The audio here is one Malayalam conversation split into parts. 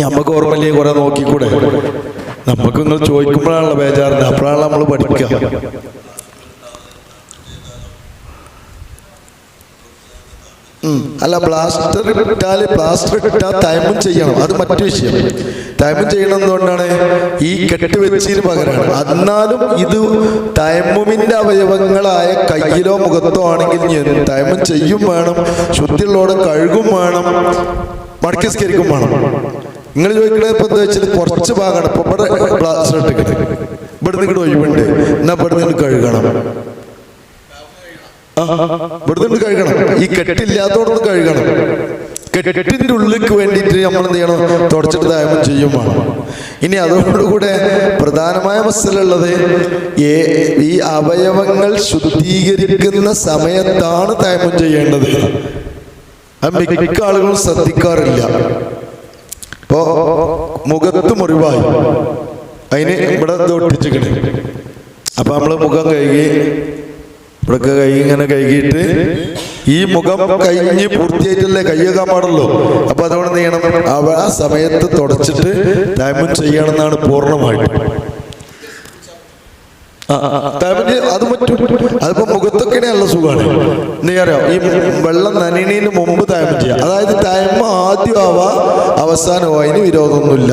നമുക്ക് ഓർമ്മയിലേക്ക് കുറെ നോക്കിക്കൂടെ? നമുക്ക് നിങ്ങൾ ചോദിക്കുമ്പോഴാണല്ലോ ബേജാറിന് അപ്പോഴാണ് നമ്മൾ പഠിക്കുക. അല്ല പ്ലാസ്റ്റർ ഇട്ടാൽ പ്ലാസ്റ്റർ ഇട്ടാൽ തൈമും ചെയ്യണം. അത് മറ്റു വിഷയം. തൈമും ചെയ്യണം എന്തുകൊണ്ടാണ്? ഈ കെട്ട് വെച്ചതിന് പകരമാണ് എന്നാലും ഇത് തൈമുമിന്റെ അവയവങ്ങളായ കയ്യിലോ മുഖത്തോ ആണെങ്കിൽ തൈമും ചെയ്യും വേണം. ശുദ്ധിയുള്ളോടെ കഴുകും വേണം. മടക്കി സ്കരിക്കും വേണം. നിങ്ങൾ ചോദിക്കണേ ഇപ്പൊ കുറച്ച് ഭാഗമാണ്. ഇപ്പൊ ഇവിടെ പ്ലാസ്റ്റർ ഇട്ടിട്ട് ഇവിടെ നിന്ന് ഒഴിവുണ്ട്. എന്നാ ഇവിടെ നിന്ന് കഴുകണം. ആ, ഇവിടെ ഇങ്ങട് കഴുകണം. ഈ കെട്ടില്ലാത്തോടൊന്ന് കഴുകണം. കെട്ടിന്റെ ഉള്ളിലേക്ക് വേണ്ടിയിട്ട് നമ്മൾ എന്ത് ചെയ്യണം? തുടച്ചിട്ട് ദയവ് ചെയ്യും വേണം ഇനി അതോടുകൂടെ പ്രധാനമായ മസലുള്ളത് ഈ അവയവങ്ങൾ ശുദ്ധീകരിക്കുന്ന സമയത്താണ് തയമം ചെയ്യേണ്ടത്. അത് മിക്ക ആളുകളും ശ്രദ്ധിക്കാറില്ല. ഇപ്പോ മുഖത്ത് മുറിവായി. അതിന് ഇവിടെ തൊട്ടിച്ചിക്കണേ അപ്പൊ നമ്മൾ മുഖം കഴുകി ഇവിടൊക്കെ കൈ ഇങ്ങനെ കഴുകിയിട്ട് ഈ മുഖം കഴിഞ്ഞ് പൂർത്തിയായിട്ടല്ലേ കയ്യൊക്കെ പാടുള്ളൂ. അപ്പൊ അതുകൊണ്ട് നീണം അവ ആ സമയത്ത് തുടച്ചിട്ട് തൈമം ചെയ്യണം എന്നാണ് പൂർണമായിട്ട്. അത് പറ്റും. അതിപ്പോ മുഖത്തൊക്കെയുള്ള സുഖമാണ്. നീ അറിയാം ഈ വെള്ളം നനീനീന് മുമ്പ് തൈമം ചെയ്യാം അതായത് തയമ ആദ്യം ആവാ അവസാനമാവാ അതിന് വിരോധമൊന്നുമില്ല.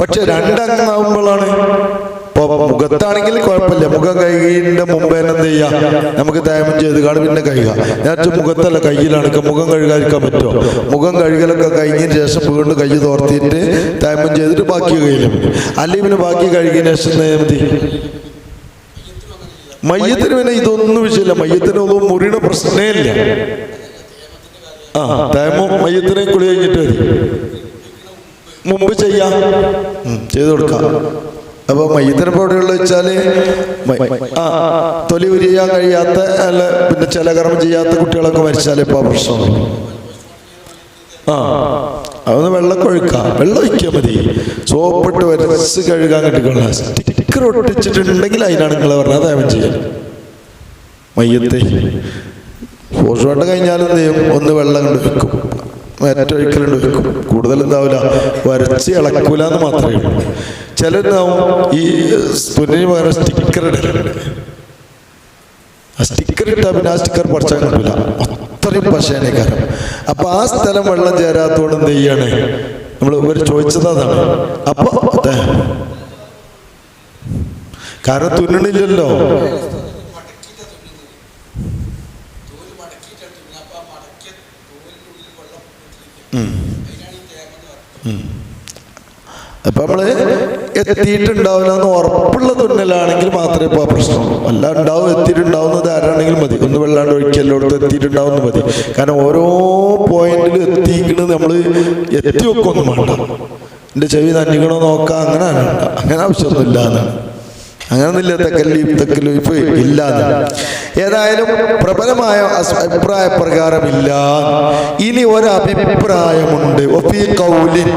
പക്ഷെ രണ്ടാകുമ്പോഴാണ് മുഖത്താണെങ്കിൽ കുഴപ്പമില്ല. മുഖം കഴുകിന്റെ മുമ്പേ തന്നെ എന്ത് ചെയ്യാം നമുക്ക് തേമം ചെയ്ത് കാണും പിന്നെ കഴുകുക. ഞാൻ മുഖത്തല്ല കയ്യിലാണ്. മുഖം കഴുകാതിരിക്കാൻ പറ്റുമോ? മുഖം കഴുകലൊക്കെ കഴിഞ്ഞതിന് ശേഷം വീണ്ടും കൈ തോർത്തിയിട്ട് തേമം ചെയ്തിട്ട് ബാക്കി കയ്യിലും അല്ലെങ്കിൽ ബാക്കി കഴുകിയതിന് ശേഷം നേരെ മതി മയ്യത്തിന് പിന്നെ ഇതൊന്നും വിഷയമില്ല. മയ്യത്തിന് ഒന്നും മുറിയുടെ പ്രശ്നമേ ഇല്ല ആ തേമോ മയ്യത്തിനെ കുളി കഴിഞ്ഞിട്ട് വരും. മുമ്പ് ചെയ്യാം. ചെയ്തു കൊടുക്കാം. അപ്പൊ മയ്യത്തിന് എവിടെയുള്ള വെച്ചാൽ ആ തൊലി ഉരിയാൻ കഴിയാത്ത അല്ല പിന്നെ ചില കർമ്മം ചെയ്യാത്ത കുട്ടികളൊക്കെ മരിച്ചാലേ ഇപ്പൊ പ്രശ്നമുള്ളൂ ആ അതൊന്ന് വെള്ളം കൊഴുക്കാം. വെള്ളം ഒഴിക്കാൻ മതി. സോപ്പിട്ട് വരച്ച് കഴുകാൻ കിട്ടിക്കൊള്ള സ്റ്റിക്കർ ഒട്ടിച്ചിട്ടുണ്ടെങ്കിൽ അതിനാണ് നിങ്ങൾ പറഞ്ഞാൽ ദയവം മയ്യത്തെ. പോഷുവേണ്ട കഴിഞ്ഞാൽ എന്ത് ചെയ്യും? ഒന്ന് വെള്ളം കൊണ്ട് വെക്കും. മറ്റൊഴിക്കലുണ്ട് വെക്കും. കൂടുതൽ എന്താവില്ല വരച്ച് ഇളക്കൂല എന്ന് മാത്രമേ ഉള്ളൂ. ചിലരുണ്ടാവും ഈ സ്പുനിന് പകരം സ്റ്റിക്കർ ഇടലുണ്ട് ആ സ്റ്റിക്കർ ഇട്ടാൽ പിന്നെ ആ സ്റ്റിക്കർ പഠിച്ചാൽ കിട്ടില്ല അത്രയും പശേനേക്കാരം അപ്പൊ ആ സ്ഥലം വെള്ളം ചേരാത്തോണ്ട് എന്ത് ചെയ്യാണ്? നമ്മൾ ഇവർ ചോദിച്ചത് അതാണ്. അപ്പൊ. കാരണം തുന്നണില്ലല്ലോ. അപ്പൊ നമ്മൾ എത്തിയിട്ടുണ്ടാവില്ല എന്ന് ഉറപ്പുള്ള തുന്നലാണെങ്കിൽ മാത്രമേ ഇപ്പൊ ആ പ്രശ്നമുള്ളൂ അല്ല ഉണ്ടാവും എത്തിയിട്ടുണ്ടാവുന്നത് ധാരാണെങ്കിൽ മതി. ഒന്ന് വെള്ളാണ്ട് ഒഴിക്കല്ലോടത്ത് എത്തിയിട്ടുണ്ടാവുന്ന മതി. കാരണം ഓരോ പോയിന്റിലും എത്തിക്കുന്നത് നമ്മൾ എത്തി വെക്കൊന്നും വേണ്ട. എന്റെ ചെവി നന്നിക്കണോ നോക്കാം. അങ്ങനെ അങ്ങനെ ആവശ്യമൊന്നുമില്ല എന്നാണ്. അങ്ങനൊന്നുമില്ല. തെക്കല്ലീഫ് തെക്കല്ലീഫ് ഇല്ലാതെ ഏതായാലും പ്രബലമായ അഭിപ്രായ പ്രകാരമില്ല. ഇനി ഒരഭിപ്രായമുണ്ട്. ഒപ്പി കൗലിൻ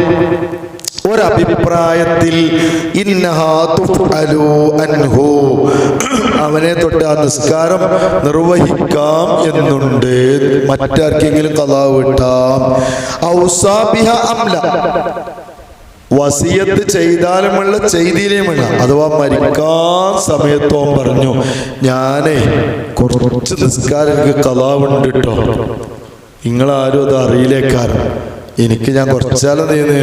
ഒരഭിപ്രായത്തിൽ അവനെ തൊട്ട് ആ നിസ്കാരം നിർവഹിക്കാം എന്നുണ്ട്. മറ്റാർക്കെങ്കിലും കഥാ വിട്ടാം. ഔസാബിഹ അംല. വസിയത്ത് ചെയ്താലുമുള്ള ചെയ്തിയിലുമുള്ള അഥവാ മരിക്കാൻ സമയത്തോ പറഞ്ഞു ഞാനേ കുറച്ച് നിസ്കാരം എനിക്ക് കഥാവുണ്ട് കേട്ടോ നിങ്ങളാരും അത് അറിയില്ലേക്കാരം. എനിക്ക് ഞാൻ കുറച്ചാലും നീന്ന്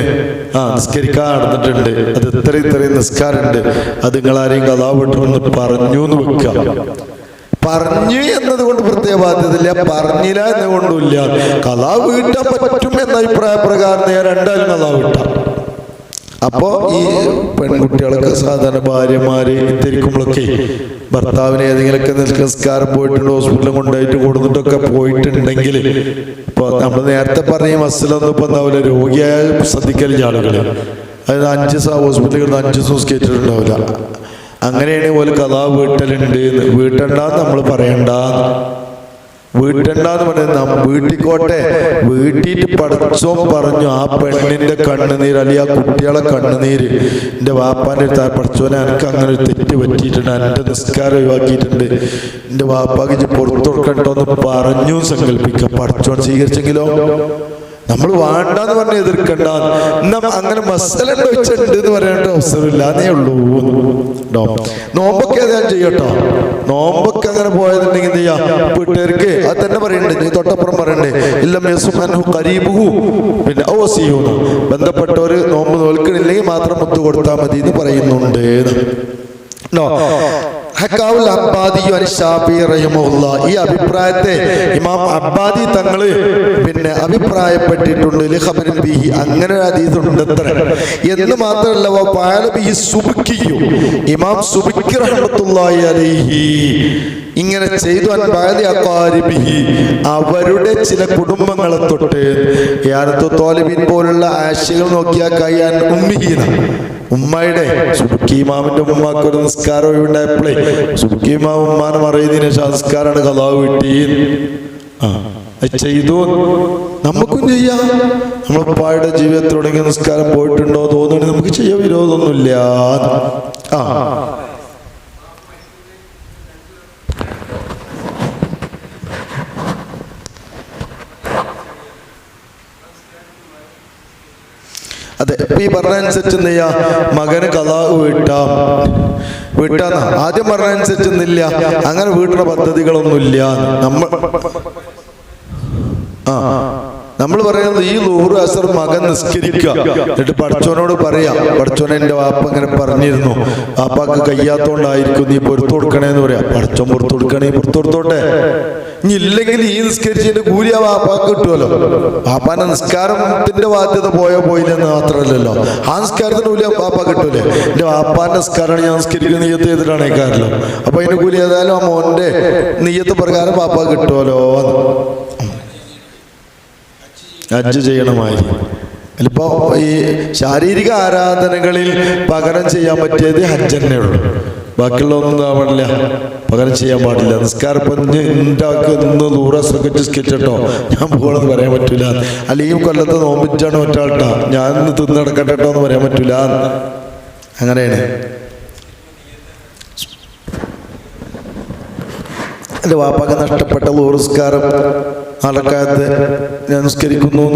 ആ നിസ്കരിക്കാൻ നടന്നിട്ടുണ്ട്. അത് ഇത്ര ഇത്രയും നിസ്കാരമുണ്ട്. അത് നിങ്ങൾ നിങ്ങളാരെയും കഥാവിട്ടുമെന്ന് പറഞ്ഞു എന്ന് വെക്കാം പറഞ്ഞു എന്നത് കൊണ്ട് പ്രത്യേക ബാധ്യതയില്ല പറഞ്ഞില്ല എന്നതുകൊണ്ടില്ല കഥ വീട്ടാൻ പറ്റും എന്ന അഭിപ്രായ പ്രകാരം ഞാൻ രണ്ടാലും കഥ വിട്ടാം അപ്പോ ഈ പെൺകുട്ടികളൊക്കെ സാധാരണ ഭാര്യമാര് ഇത്തിരിക്കുമ്പോഴൊക്കെ ഭർത്താവിന് ഏതെങ്കിലുമൊക്കെ നിസ്കാരം പോയിട്ടുണ്ട് ഹോസ്പിറ്റലിൽ കൊണ്ടുപോയിട്ട് കൊടുത്തിട്ടൊക്കെ പോയിട്ടുണ്ടെങ്കിൽ ഇപ്പൊ നമ്മൾ നേരത്തെ പറഞ്ഞ മസിലൊന്നും ഇപ്പൊ എന്താവില്ല രോഗിയായ ശ്രദ്ധിക്കലില്ല ആളുകൾ. അതായത് അഞ്ച് ഹോസ്പിറ്റലിൽ അഞ്ച് ദിവസം കേട്ടിട്ടുണ്ടാവില്ല അങ്ങനെയാണെങ്കിൽ പോലെ കഥാ വീട്ടലുണ്ട്. വീട്ടണ്ടെന്ന് നമ്മൾ പറയണ്ട വീട്ടണ്ടെന്ന് പറയുന്ന വീട്ടിക്കോട്ടെ. വീട്ടിട്ട് പഠിച്ചോ പറഞ്ഞു ആ പെണ്ണിന്റെ കണ്ണുനീര് അല്ലെങ്കിൽ ആ കുട്ടികളെ കണ്ണുനീര്. എന്റെ വാപ്പാന്റെ അടുത്ത് ആ പഠിച്ചോനെ എനിക്ക് അങ്ങനെ ഒരു തെറ്റ് പറ്റിയിട്ടുണ്ട്. എന്റെ നിസ്കാരം ഒഴിവാക്കിയിട്ടുണ്ട്. എന്റെ വാപ്പാക്ക് പുറത്തു കൊടുക്കണ്ടോ എന്ന് പറഞ്ഞു സങ്കല്പിക്കുക പഠിച്ചോ സ്വീകരിച്ചെങ്കിലോ? നമ്മൾ വേണ്ടെന്ന് പറഞ്ഞ് എതിർക്കണ്ട. അങ്ങനെ മസല വെച്ചിട്ടുണ്ട് എന്ന് പറയേണ്ട അവസരമില്ല അതേ ഉള്ളൂ. ട്ടോ. നോമ്പൊക്കെ ഞാൻ ചെയ്യട്ടോ. നോമ്പൊക്കെ അങ്ങനെ പോയതുണ്ടെങ്കിൽ എന്ത് ചെയ്യാം? വീട്ടുകാർക്ക് അത് തന്നെ പറയണ്ടേ. നീ തൊട്ടപ്പുറം പറയണ്ടേ. ഇല്ല മെസുമൻഹു കരീബുഹു പിന്നെ ഓ ഓസിയൂന്ന് ബന്ധപ്പെട്ടവര് നോമ്പ് നോൽക്കണില്ലെങ്കിൽ മാത്രം മുത്തു കൊടുത്താൽ മതി എന്ന്. പറയുന്നുണ്ട് ഹക്കാവുൽ അബ്ബാദി അലി ഷാഫി റഹിമഹുല്ല. ഈ അഭിപ്രായത്തെ ഇമാം അബ്ബാദി തങ്ങൾ പിന്നെ അഭിപ്രായപ്പെട്ടിട്ടുണ്ട്. ലിഖബരിൻ ബിഹി. അങ്ങനെ ഒരു ഉണ്ട് എന്ന് മാത്രമല്ല ഫഅല ബിഹി ഇമാം സുബ്ക്കി റഹ്മത്തുള്ളാഹി അലൈഹി ഇങ്ങനെ ചെയ്തു. അൻപാതി അക്കാരിബിഹി അവരുടെ ചില കുടുംബങ്ങളെ തൊട്ട് യാരത്തു തോലിബിൻ പോലുള്ള ആശയങ്ങൾ നോക്കിയാൽ കയ്യാൻ ഉമ്മിഹീന. ഉമ്മയുടെ സുബുക്കി ഇമാമിന്റെ ഉമ്മാക്കൊരു നിസ്കാരം ഒഴിവുണ്ടായപ്പോഴേ സുബുക്കീമാം ഉമ്മാനെ സംസ്കാരമാണ് കഥാവ് കിട്ടി ചെയ്തു. നമുക്കും ചെയ്യാം. നമ്മളുപ്പായുടെ ജീവിതത്തിൽ തുടങ്ങിയ നിസ്കാരം പോയിട്ടുണ്ടോ തോന്നുന്നു നമുക്ക് ചെയ്യാൻ വിരോധമൊന്നുമില്ല. ആ. അതെ ഈ പറഞ്ഞനുസരിച്ച് എന്ത് ചെയ്യാ? മകന് കഥ വീട്ടാം വീട്ടാന്ന. ആദ്യം പറഞ്ഞനുസരിച്ച് ഒന്നില്ല അങ്ങനെ വീട്ടിലെ പദ്ധതികളൊന്നുമില്ല. നമ്മൾ ആ. നമ്മൾ പറയുന്നത് ഈ നൂറ് അസർ മകൻ നിസ്കരിക്കുക. എന്നിട്ട് പഠിച്ചവനോട് പറയാ പഠിച്ചോനെ എന്റെ വാപ്പ ഇങ്ങനെ പറഞ്ഞിരുന്നു. വാപ്പാക്ക് കയ്യാത്തോണ്ടായിരിക്കും നീ പൊറത്തു കൊടുക്കണേന്ന് പറയാ. പഠിച്ചോൻ പുറത്തു കൊടുക്കണേ പുറത്തു കൊടുത്തോട്ടെ? ഇല്ലെങ്കിൽ ഈ നിസ്കരിച്ചതിന്റെ കൂലി ആ വാപ്പാക്ക് കിട്ടുമല്ലോ വാപ്പാന്റെ നിസ്കാരത്തിന്റെ ബാധ്യത പോയോ പോയില്ലെന്ന് മാത്രമല്ലല്ലോ. ആ നിസ്കാരത്തിന് കൂലി വാപ്പ കിട്ടൂലേ. എന്റെ വാപ്പാന്റെ നിസ്കാരമാണ് ഞാൻ നിസ്കരിക്കുന്ന നീയത്ത് ചെയ്തിട്ടാണ് കാര്യം അപ്പൊ അതിന്റെ കൂലി ഏതായാലും ആ മോന്റെ നീയത്ത് പ്രകാരം വാപ്പ കിട്ടുമല്ലോ അജ്ജ് ചെയ്യണമായി ഇപ്പോ ഈ ശാരീരിക ആരാധനകളിൽ പകരം ചെയ്യാൻ പറ്റിയത് ഹജ്ജ് തന്നെ ഉള്ളൂ ബാക്കിയുള്ള ഒന്നും പാടില്ല. പകരം ചെയ്യാൻ പാടില്ല. നിസ്കാര പഞ്ഞ് ഉണ്ടാക്കുന്ന നൂറ് സെക്കൻഡ് സ്കെച്ചിട്ടോ ഞാൻ പോകണമെന്ന് പറയാൻ പറ്റില്ല അല്ലെങ്കിൽ കൊല്ലത്ത് നോമ്പിച്ചാണ് മറ്റാൾട്ടാ ഞാൻ ഇന്ന് തിന്ന് നടക്കട്ടെ എന്ന് പറയാൻ പറ്റില്ല അങ്ങനെയാണ്. എന്റെ വാപ്പാക്ക് നഷ്ടപ്പെട്ട നൂറുസ്കാരം നടക്കാത്ത ഞാൻ നിസ്കരിക്കുന്നു.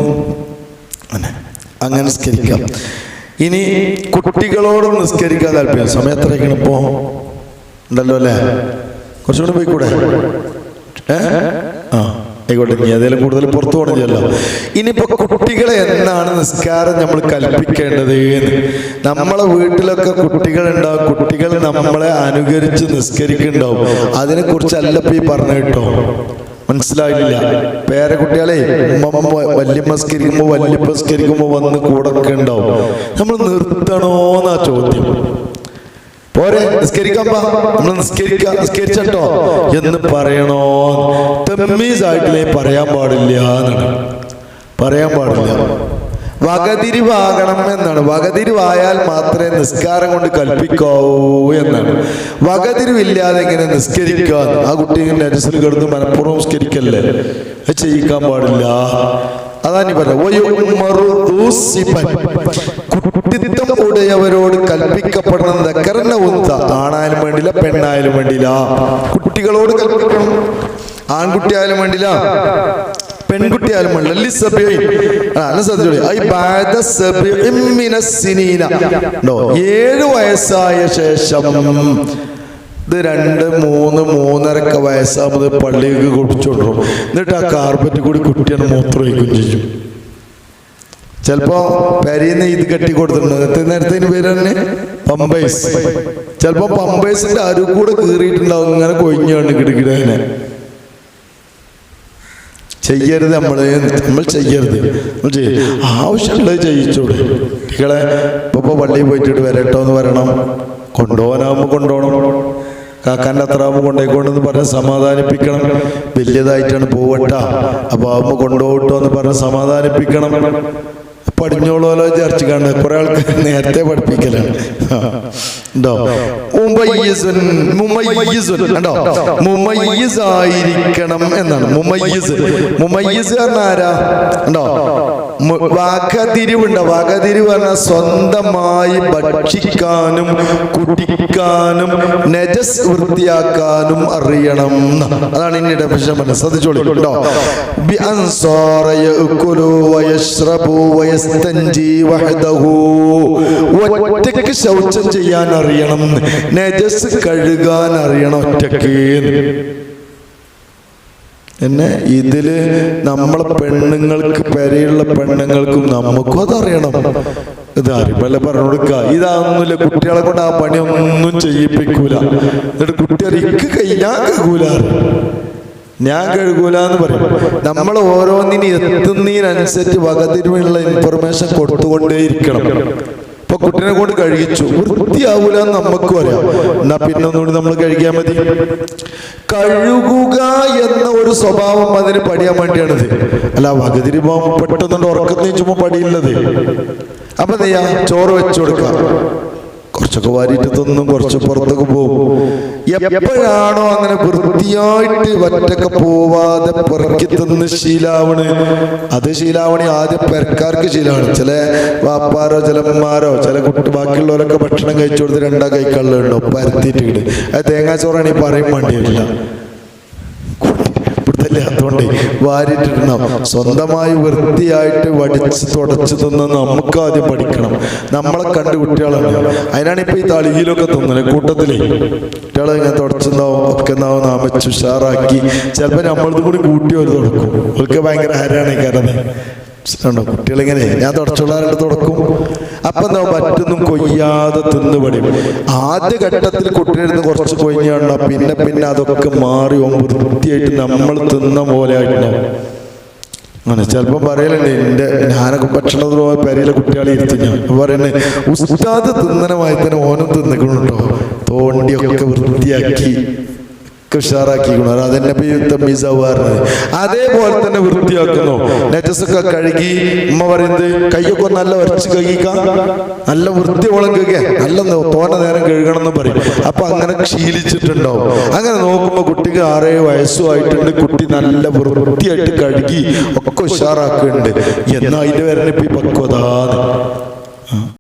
അങ്ങനെ നിസ്കരിക്കാം. ഇനി കുട്ടികളോട് നിസ്കരിക്കാൻ താല്പര്യം. സമയം എത്രയൊക്കെയാണ് ഇപ്പോ? ഉണ്ടല്ലോ അല്ലേ? കുറച്ചുകൂടി പോയിക്കൂടെ? ഏ? ആ ആയിക്കോട്ടെ. ഇനി ഏതെങ്കിലും കൂടുതൽ പുറത്തു പോകണമല്ലോ ഇനിയിപ്പോ കുട്ടികളെ എന്താണ് നിസ്കാരം നമ്മൾ കൽപ്പിക്കേണ്ടത്? നമ്മളെ വീട്ടിലൊക്കെ കുട്ടികളുണ്ടാവും. കുട്ടികൾ നമ്മളെ അനുകരിച്ച് നിസ്കരിക്കുന്നുണ്ടാവും. അതിനെ കുറിച്ച് അല്ലപ്പോ ഈ പറഞ്ഞു കേട്ടോ. മനസ്സിലായില്ല. പേരക്കുട്ടികളെ കുട്ടികളെ വല്യമസ്കരിക്കുമ്പോ വല്യപ്പസ്കരിക്കുമ്പോ വന്ന് കൂടെ ഉണ്ടാവും. നമ്മൾ നിർത്തണോന്നാ ചോദ്യം. പോരെ നിസ്കരിക്കാൻ നമ്മൾ നിസ്കരിക്കാം നിസ്കരിച്ചോ എന്ന് പറയണോ? തെമ്മീസ് ആയിട്ടില്ലേ പറയാൻ പാടില്ല എന്നാണ്. പറയാൻ പാടില്ല. വകതിരിവാകണം എന്നാണ് വകതിരിവായാൽ മാത്രമേ നിസ്കാരം കൊണ്ട് കൽപ്പിക്കാവൂ എന്നാണ്. വകതിരിവില്ലാതെ ഇങ്ങനെ നിസ്കരിക്കാൻ ആ കുട്ടി നരസിൽ കിടന്ന് മനഃപൂർവം നിസ്കരിക്കല്ലേ? അത് ചെയ്യിക്കാൻ പാടില്ല. അതാണ് കുട്ടിത്വം ഉടയവരോട് കൽപ്പിക്കപ്പെടണം ദക്കറിന്റെ ഉന്ത. ആണായാലും വേണ്ടില്ല പെണ്ണായാലും വേണ്ടില്ല. കുട്ടികളോട് കൽപ്പിക്കണം. ആൺകുട്ടിയായാലും വേണ്ടില്ല. പെൺകുട്ടിയായാലും വേണ്ടില്ല ലി സബിഈൻ. ആ, അല്ല സദ്യയോട്. ഐ മിനസ് സിനീന. ഉണ്ടോ? ഏഴ് വയസ്സായ ശേഷം ഇത് രണ്ട് മൂന്ന് മൂന്നരക്ക വയസ്സാകുമ്പോൾ പള്ളിക്ക് കുടിച്ചോണ്ടും എന്നിട്ട് ആ കാർപ്പറ്റ് കൂടി കുട്ടിയാണ് മൂത്രം ഒഴിക്കുകയും ചെയ്യും ചിലപ്പോ പെരീന്ന് ഇത് കെട്ടി കൊടുത്തിട്ടുണ്ട്. എത്ര നേരത്തിന് പേര് തന്നെ പമ്പേഴ്സ്. ചിലപ്പോ പമ്പേഴ്സിന്റെ അരു കൂടെ കീറിയിട്ടുണ്ടാവും. ഇങ്ങനെ കൊഴിഞ്ഞാണ് കിടക്കിടനെ ചെയ്യരുത് നമ്മൾ നമ്മൾ ചെയ്യരുത്. നമ്മൾ ആവശ്യമുള്ളത് ചെയ്യിച്ചോട് കുട്ടികളെ ഇപ്പൊ പള്ളിയിൽ പോയിട്ട് വരട്ടോ എന്ന് പറയണം കൊണ്ടുപോകാനാവുമ്പോൾ കൊണ്ടുപോകണം. കാക്കാന്റെ അത്ര ആകുമ്പോൾ കൊണ്ടേക്കോണ്ടെന്ന് പറഞ്ഞ് സമാധാനിപ്പിക്കണം. വലിയതായിട്ടാണ് പോവട്ട. അപ്പൊ ആവുമ്പോൾ കൊണ്ടുപോകട്ടോ എന്ന് പറഞ്ഞ് സമാധാനിപ്പിക്കണം. പടിഞ്ഞോളോലോ ചർച്ച കണ്ട് കുറെ ആൾക്കാർ നേരത്തെ പഠിപ്പിക്കലാണ്. ആയിരിക്കണം എന്നാണ്. മുമയ്യിസ്. മുമയ്യിസ് പറഞ്ഞ സ്വന്തമായി ഭക്ഷിക്കാനും കുടിക്കാനും നജസ് വൃത്തിയാക്കാനും അറിയണം. അതാണ് ഇനി ഡെഫിഷൻ പറഞ്ഞത്. ശ്രദ്ധിച്ചോളൂ. കേട്ടോ ബി അൻസാറ യഅ്കുലു വയശ്റബു വയസ്തൻജി വഹദഹു. ഒറ്റയ്ക്ക് ശൗചം ചെയ്യാൻ അറിയണം നെജസ് കഴുകാൻ അറിയണം ഒറ്റയ്ക്ക്. ന്ന്. എന്നെ ഇതിൽ നമ്മളെ പെണ്ണുങ്ങൾക്ക് പെരയുള്ള പെണ്ണുങ്ങൾക്കും നമുക്കും അതറിയണം. ഇത് പറഞ്ഞു കൊടുക്ക ഇതാണെന്നില്ല കുട്ടികളെ കൊണ്ട് ആ പണിയൊന്നും ചെയ്യിപ്പിക്കൂല. എന്നിട്ട് കുട്ടികൾ ഇക്ക് കഴിഞ്ഞാൽ കഴുകൂല ഞാൻ കഴുകൂല എന്ന് പറയും. നമ്മൾ ഓരോന്നിനും എത്തുന്നതിനനുസരിച്ച് വകതിരിവിനുള്ള ഇൻഫർമേഷൻ കൊടുത്തുകൊണ്ടേയിരിക്കണം. ഇപ്പൊ കുട്ടിനെ കൊണ്ട് കഴിച്ചു വൃത്തിയാവൂല എന്ന് നമുക്കും അറിയാം. എന്നാ പിന്നെ ഒന്നുകൂടി നമ്മൾ കഴിക്കാൻ മതി. കഴുകുക എന്ന ഒരു സ്വഭാവം അതിന് പഠിയാൻ വേണ്ടിയാണിത്. അല്ല വകതിരി പോകുമ്പോൾ പെട്ടെന്നുണ്ട് ഉറക്കത്തിന് ചുമ്മാ പടിയില്ലത് അപ്പൊ ചോറ് വെച്ചു കൊടുക്കാം. കുറച്ചൊക്കെ വാരിയിട്ട് തിന്നും കുറച്ച് പുറത്തൊക്കെ പോകും. എപ്പോഴാണോ അങ്ങനെ വൃത്തിയായിട്ട് വറ്റൊക്കെ പോവാതെ പുറക്കി തിന്ന് ശീലാവണ്. അത് ശീലാവണി ആദ്യം പെരക്കാർക്ക് ശീലമാണ്. ചില വാപ്പാരോ ചിലന്മാരോ ചില കുട്ടി ബാക്കിയുള്ളവരൊക്കെ ഭക്ഷണം കഴിച്ചു കൊടുത്ത് രണ്ടാ കൈക്കള്ളുണ്ടോ പരത്തിയിട്ട് കിട്ടും അത് തേങ്ങാച്ചോറാണ് ഈ പറയും വേണ്ടിയിട്ടില്ല ഇവിടുത്തെ അതുകൊണ്ട് വാരിട്ടിടണം. സ്വന്തമായി വൃത്തിയായിട്ട് വടിച്ച് തുടച്ച് തിന്ന് നമുക്ക് ആദ്യം പഠിക്കണം. നമ്മളെ കണ്ട് കുട്ടികളാണ്. അതിനാണ് ഇപ്പൊ ഈ തളിയിലൊക്കെ തിന്നുന്നത് കൂട്ടത്തിൽ കുട്ടികളെ ഇങ്ങനെ തുടച്ചുണ്ടാവും ഒക്കെ ഉണ്ടാവും നാമച്ച് ഉഷാറാക്കി. ചിലപ്പോൾ നമ്മളത് കൂടി കൂട്ടി ഒരു തുടക്കും. അവർക്ക് ഭയങ്കര ഹരാണ് കാരണം കുട്ടികളിങ്ങനെ ഞാൻ തുടച്ചുള്ളവരുടെ തുടക്കും. അപ്പൊ എന്താ കൊയ്യാതെ തിന്നുപടി ആദ്യ ഘട്ടത്തിൽ കുട്ടിയുടെ കുറച്ച് കൊയ്യാണ്ട പിന്നെ പിന്നെ അതൊക്കെ മാറി വൃത്തിയായിട്ട് നമ്മൾ തിന്ന പോലെ അങ്ങനെ ചിലപ്പോൾ പറയലുണ്ട് എന്റെ ഞാനൊക്കെ ഭക്ഷണത്തിന് പോയ പെരയിലെ കുട്ടികളെ ഇരുത്തി ഞാൻ പറയുന്നത് ഉസ്താദ് തിന്നനമായി തന്നെ ഓനും തിന്നിക്കണുണ്ടോ? തോണ്ടിയൊക്കെ വൃത്തിയാക്കി. ഉഷാറാക്കിക്കണം അതെന്നെ തമ്മീസാവാറുണ്ട് അതേപോലെ തന്നെ വൃത്തിയാക്കുന്നു. നെറ്റസൊക്കെ കഴുകി ഉമ്മ പറയുന്നത് കൈയൊക്കെ നല്ല വരച്ച് കഴുകിക്കാം. നല്ല വൃത്തിയോളം കഴുകിയ നല്ല നോ- നേരം കഴുകണം എന്ന് പറയും. അപ്പൊ അങ്ങനെ ശീലിച്ചിട്ടുണ്ടാവും. അങ്ങനെ നോക്കുമ്പോ കുട്ടിക്ക് ആറേഴ് വയസ്സുമായിട്ടുണ്ട് കുട്ടി നല്ല വൃത്തിയായിട്ട് കഴുകി ഒക്കെ ഉഷാറാക്കുന്നുണ്ട്. എന്നാ അതിന്റെ വരണ ഇപ്പൊ ഈ പക്വത